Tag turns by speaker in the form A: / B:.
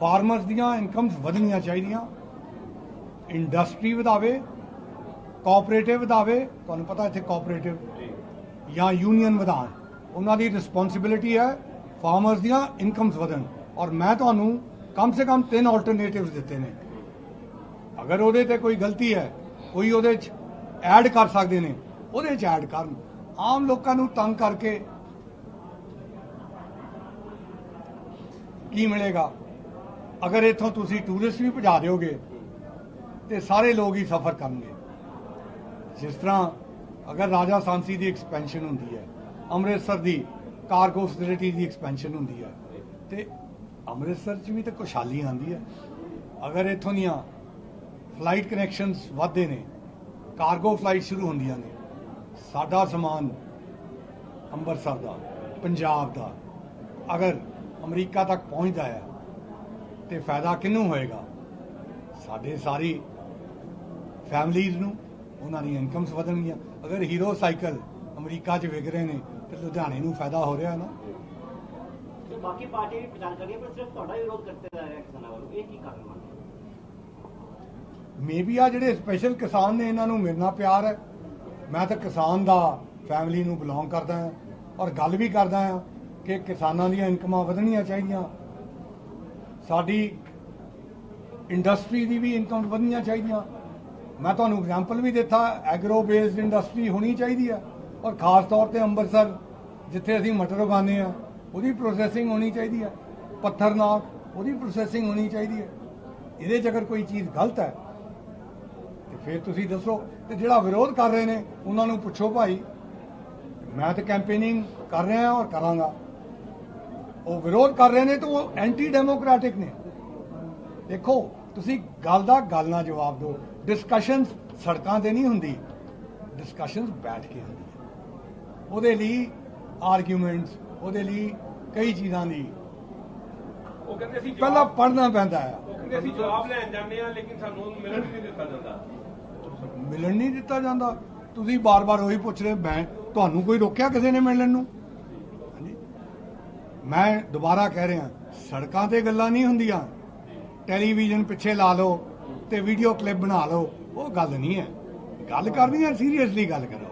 A: Farmers ਦੀਆਂ ਇਨਕਮਸ ਵਧਣੀਆਂ ਚਾਹੀਦੀਆਂ, industry ਵਧਾਵੇ cooperative ਵਧਾਵੇ, ਤੁਹਾਨੂੰ ਪਤਾ ਇੱਥੇ ਕੋਆਪਰੇਟਿਵ ਜਾਂ ਯੂਨੀਅਨ ਵਧਾਉਣ, ਉਹਨਾਂ ਦੀ ਰਿਸਪੌਂਸਿਬਿਲਿਟੀ ਹੈ ਫਾਰਮਰਸ ਦੀਆਂ ਇਨਕਮਸ ਵਧਣ, ਔਰ ਮੈਂ ਤੁਹਾਨੂੰ ਕਮ ਸੇ ਕਮ ਤਿੰਨ ਆਲਟਰਨੇਟਿਵਸ ਦਿੱਤੇ ਨੇ। ਅਗਰ ਉਹਦੇ ਤੇ ਕੋਈ ਗਲਤੀ ਹੈ, ਕੋਈ ਉਹਦੇ ਚ ਐਡ ਕਰ ਸਕਦੇ ਨੇ, ਉਹਦੇ ਚ ਐਡ ਕਰਨ। ਆਮ ਲੋਕਾਂ ਨੂੰ ਤੰਗ ਕਰਕੇ ਕੀ ਮਿਲੇਗਾ? ਅਗਰ ਇੱਥੋਂ ਤੁਸੀਂ ਟੂਰਿਸਟ ਵੀ ਭਜਾ ਦਿਓਗੇ, ਤੇ ਸਾਰੇ ਲੋਕ ਹੀ ਸਫਰ ਕਰਨਗੇ। ਜਿਸ ਤਰ੍ਹਾਂ ਅਗਰ ਰਾਜਾ ਸਾਂਸੀ ਦੀ ਐਕਸਪੈਂਸ਼ਨ ਹੁੰਦੀ ਹੈ, ਅੰਮ੍ਰਿਤਸਰ ਦੀ ਕਾਰਗੋ ਫੈਸਿਲਿਟੀ ਦੀ ਐਕਸਪੈਂਸ਼ਨ ਹੁੰਦੀ ਹੈ, ਤੇ ਅੰਮ੍ਰਿਤਸਰ 'ਚ ਵੀ ਤਾਂ ਖੁਸ਼ਹਾਲੀ ਆਉਂਦੀ ਹੈ। ਅਗਰ ਇੱਥੋਂ ਦੀਆਂ ਫਲਾਈਟ ਕਨੈਕਸ਼ਨਸ ਵੱਧਦੇ ਨੇ ਕਾਰਗੋ ਫਲਾਈਟ ਸ਼ੁਰੂ ਹੁੰਦੀਆਂ ਨੇ, ਸਾਡਾ ਸਮਾਨ ਅੰਮ੍ਰਿਤਸਰ ਦਾ, ਪੰਜਾਬ ਦਾ, ਅਗਰ ਅਮਰੀਕਾ ਤੱਕ ਪਹੁੰਚਦਾ ਹੈ ਤੇ ਫਾਇਦਾ ਕਿਹਨੂੰ ਹੋਏਗਾ? ਸਾਡੇ ਸਾਰੀ ਫੈਮਲੀਜ਼ ਨੂੰ ਉਹਨਾਂ ਦੀਆਂ ਇਨਕਮਸ ਵਧਣਗੀਆਂ। ਅਗਰ ਹੀਰੋ ਸਾਈਕਲ ਅਮਰੀਕਾ 'ਚ ਵਿਕ ਰਹੇ ਨੇ ਤੇ ਲੁਧਿਆਣੇ ਨੂੰ ਫਾਇਦਾ ਹੋ ਰਿਹਾ ਨਾ?
B: ਜੋ ਬਾਕੀ ਪਾਰਟੀ ਵੀ ਪ੍ਰਚਾਰ ਕਰ ਰਹੀ ਹੈ ਪਰ ਸਿਰਫ ਤੁਹਾਡਾ ਹੀ ਵਿਰੋਧ ਕਰਦੇ ਜਾ ਰਿਹਾ ਕਿਸਾਨਾਂ ਵੱਲੋਂ। ਇਹ ਕੀ ਕਾਰਨ ਮੰਨਦੇ ਹੋ?
A: ਮੇਬੀ ਆ ਜਿਹੜੇ ਸਪੈਸ਼ਲ ਕਿਸਾਨ ਨੇ ਇਹਨਾਂ ਨੂੰ ਮੇਰੇ ਨਾਲ ਪਿਆਰ ਹੈ। ਮੈਂ ਤਾਂ ਕਿਸਾਨ ਦਾ ਫੈਮਿਲੀ ਨੂੰ ਬਿਲੋਂਗ ਕਰਦਾ ਹਾਂ ਔਰ ਗੱਲ ਵੀ ਕਰਦਾ ਹਾਂ ਕਿ ਕਿਸਾਨਾਂ ਦੀਆਂ ਇਨਕਮਾਂ ਵਧਣੀਆਂ ਚਾਹੀਦੀਆਂ। ਸਾਡੀ ਇੰਡਸਟਰੀ ਦੀ ਵੀ ਇਨਕਮ ਵਧਣੀਆਂ ਚਾਹੀਦੀਆਂ। ਮੈਂ ਤੁਹਾਨੂੰ ਐਗਜ਼ਾਮਪਲ ਵੀ ਦਿੱਤਾ ਐਗਰੋ ਬੇਸਡ ਇੰਡਸਟਰੀ ਹੋਣੀ ਚਾਹੀਦੀ ਹੈ ਔਰ ਖਾਸ ਤੌਰ ਤੇ ਅੰਮ੍ਰਿਤਸਰ, ਜਿੱਥੇ ਅਸੀਂ ਮਟਰ ਉਗਾਉਂਦੇ ਆ, ਉਹਦੀ ਪ੍ਰੋਸੈਸਿੰਗ ਹੋਣੀ ਚਾਹੀਦੀ ਹੈ ਪੱਥਰਨਾਕ ਉਹਦੀ ਪ੍ਰੋਸੈਸਿੰਗ ਹੋਣੀ ਚਾਹੀਦੀ ਹੈ ਇਹਦੇ 'ਚ ਅਗਰ ਕੋਈ ਚੀਜ਼ ਗਲਤ ਹੈ, ਤੇ ਫਿਰ ਤੁਸੀਂ ਦੱਸੋ, ਤੇ ਜਿਹੜਾ ਵਿਰੋਧ ਕਰ ਰਹੇ ਨੇ, ਉਹਨਾਂ ਨੂੰ ਪੁੱਛੋ ਭਾਈ, ਮੈਂ ਤਾਂ ਕੈਂਪੇਨਿੰਗ ਕਰ ਰਿਹਾ ਔਰ ਕਰਾਂਗਾ। ਉਹ ਵਿਰੋਧ ਕਰ ਰਹੇ ਨੇ ਤਾਂ ਉਹ ਐਂਟੀ ਡੈਮੋਕ੍ਰੈਟਿਕ ਨੇ। ਦੇਖੋ ਤੁਸੀਂ ਗੱਲ ਦਾ ਗੱਲ ਨਾਲ ਜਵਾਬ ਦਿਓ। ਡਿਸਕਸ਼ਨਸ ਸੜਕਾਂ ਤੇ ਨਹੀਂ ਹੁੰਦੀ। ਡਿਸਕਸ਼ਨਸ ਬੈਠ ਕੇ ਹੁੰਦੀ ਹੈ। ਉਹਦੇ ਲਈ ਆਰਗੂਮੈਂਟਸ ਉਹਦੇ ਲਈ ਕਈ ਚੀਜ਼ਾਂ ਦੀ
C: ਉਹ ਕਹਿੰਦੇ ਅਸੀਂ
A: ਪਹਿਲਾਂ ਪੜ੍ਹਨਾ ਪੈਂਦਾ ਹੈ।
C: ਉਹ ਕਹਿੰਦੇ ਅਸੀਂ ਜਵਾਬ ਲੈਣ ਜਾਂਦੇ ਆ ਲੇਕਿਨ ਸਾਨੂੰ ਮਿਲਣ ਨਹੀਂ ਦਿੱਤਾ ਜਾਂਦਾ।
A: ਮਿਲਣ ਨਹੀਂ ਦਿੱਤਾ ਜਾਂਦਾ। ਤੁਸੀਂ ਬਾਰ-ਬਾਰ ਉਹੀ ਪੁੱਛ ਰਹੇ ਮੈਂ ਤੁਹਾਨੂੰ ਕੋਈ ਰੋਕਿਆ ਕਿਸੇ ਨੇ ਮਿਲਣ ਨੂੰ? ਮੈਂ ਦੁਬਾਰਾ ਕਹਿ ਰਿਹਾ, ਸੜਕਾਂ ਤੇ ਗੱਲਾਂ ਨਹੀਂ ਹੁੰਦੀਆਂ। ਟੈਲੀਵਿਜ਼ਨ ਪਿੱਛੇ ਲਾ ਲਓ ਤੇ ਵੀਡੀਓ ਕਲਿੱਪ ਬਣਾ ਲਓ, ਉਹ ਗੱਲ ਨਹੀਂ ਹੈ। ਗੱਲ ਕਰਨੀ ਹੈ ਸੀਰੀਅਸਲੀ ਗੱਲ ਕਰੋ।